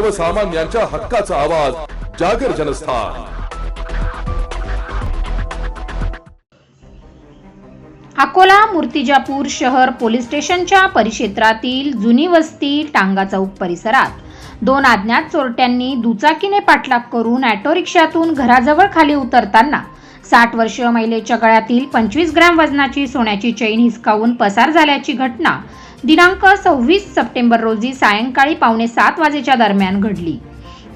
सर्वसामान्यांच्या हक्काचा आवाज जागर जनस्थान. अकोला मूर्तिजापूर शहर पोलीस स्टेशनच्या परिक्षेत्रातील जुनी वस्ती टांगा चौक परिसरात. दोन अज्ञात चोरट्यांनी दुचाकीने पाठलाग करून ऑटो रिक्षातून घराजवळ खाली उतरताना साठ वर्षीय महिलेच्या गळ्यातील पंचवीस ग्रॅम वजनाची सोन्याची चैन हिसकावून पसार झाल्याची घटना दिनांक सव्वीस सप्टेंबर रोजी सायंकाळी पावणे सात वाजेच्या दरम्यान घडली.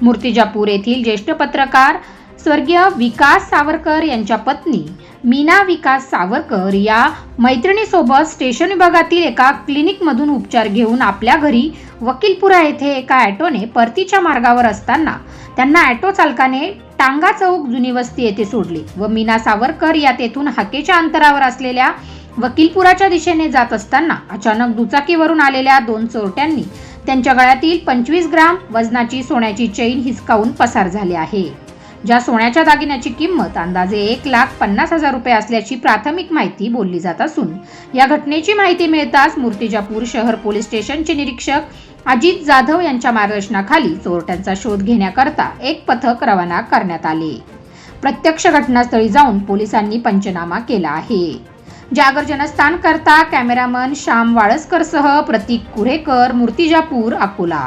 मूर्तिजापूर येथील ज्येष्ठ पत्रकार स्वर्गीय विकास सावरकर यांच्या पत्नी मीना विकास सावरकर या मैत्रिणीसोबत स्टेशन विभागातील एका क्लिनिकमधून उपचार घेऊन आपल्या घरी वकीलपुरा येथे एका ॲटोने परतीच्या मार्गावर असताना त्यांना ॲटो चालकाने टांगा चौक जुनी वस्ती येथे सोडले व मीना सावरकर या तेथून हाकेच्या अंतरावर असलेल्या वकीलपुराच्या दिशेने जात असताना अचानक दुचाकीवरून आलेल्या दोन चोरट्यांनी त्यांच्या गळ्यातील पंचवीस ग्राम वजनाची सोन्याची चैन हिसकावून पसार झाले आहे. ज्या सोन्याच्या दागिन्याची किंमत अंदाजे एक लाख पन्नास हजार रुपये असल्याची प्राथमिक माहिती बोलली जात असून या घटनेची माहिती मिळताच मूर्तिजापूर शहर पोलीस स्टेशनचे निरीक्षक अजित जाधव यांच्या मार्गदर्शनाखाली चोरट्यांचा शोध घेण्याकरता एक पथक रवाना करण्यात आले. प्रत्यक्ष घटनास्थळी जाऊन पोलिसांनी पंचनामा केला आहे. जागर जनस्थान करता कॅमेरामन श्याम वाळसकरसह प्रतीक कुरेकर मूर्तिजापूर अकोला.